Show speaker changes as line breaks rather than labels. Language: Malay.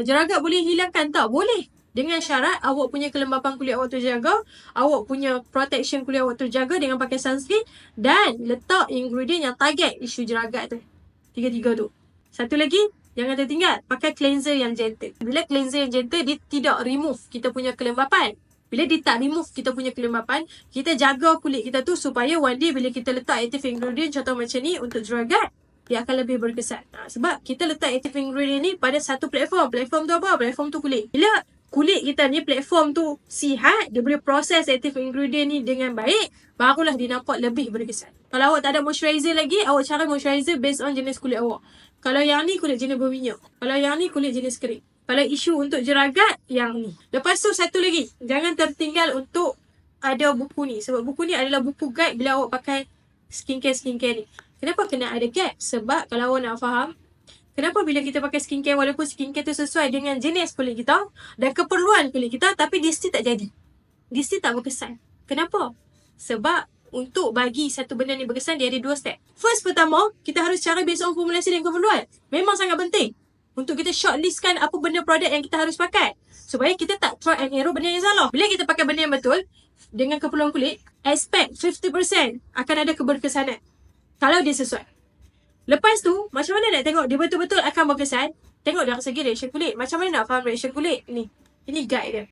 Kalau jeragat boleh hilangkan tak? Boleh. Dengan syarat awak punya kelembapan kulit awak terjaga, awak punya protection kulit awak terjaga dengan pakai sunscreen dan letak ingredient yang target isu jeragat tu. Tiga-tiga tu. Satu lagi, jangan tertinggal. Pakai cleanser yang gentle. Bila cleanser yang gentle, dia tidak remove kita punya kelembapan. Bila dia tak remove kita punya kelembapan, kita jaga kulit kita tu supaya one day bila kita letak active ingredient contoh macam ni untuk jeragat, dia akan lebih berkesan. Ha, sebab kita letak active ingredient ni pada satu platform. Platform tu apa? Platform tu kulit. Bila kulit kita ni platform tu sihat, dia boleh proses active ingredient ni dengan baik, barulah dia nampak lebih berkesan. Kalau awak tak ada moisturizer lagi, awak cari moisturizer based on jenis kulit awak. Kalau yang ni kulit jenis berminyak. Kalau yang ni kulit jenis kering. Kalau isu untuk jeragat, yang ni. Lepas tu satu lagi, jangan tertinggal untuk ada buku ni. Sebab buku ni adalah buku guide bila awak pakai skincare-skincare ni. Kenapa kena ada gap? Sebab kalau awak nak faham, kenapa bila kita pakai skincare walaupun skincare tu sesuai dengan jenis kulit kita dan keperluan kulit kita tapi dia still tak jadi. Dia still tak berkesan. Kenapa? Sebab untuk bagi satu benda ni berkesan dia ada dua step. First pertama, kita harus cari based on formulasi dan keperluan. Memang sangat penting untuk kita shortlistkan apa benda produk yang kita harus pakai. Supaya kita tak try and error benda yang salah. Bila kita pakai benda yang betul, dengan keperluan kulit, expect 50% akan ada keberkesanan. Kalau dia sesuai. Lepas tu, macam mana nak tengok dia betul-betul akan berkesan? Tengok dari segi reaction kulit. Macam mana nak faham reaction kulit? Ni. Ini guide dia.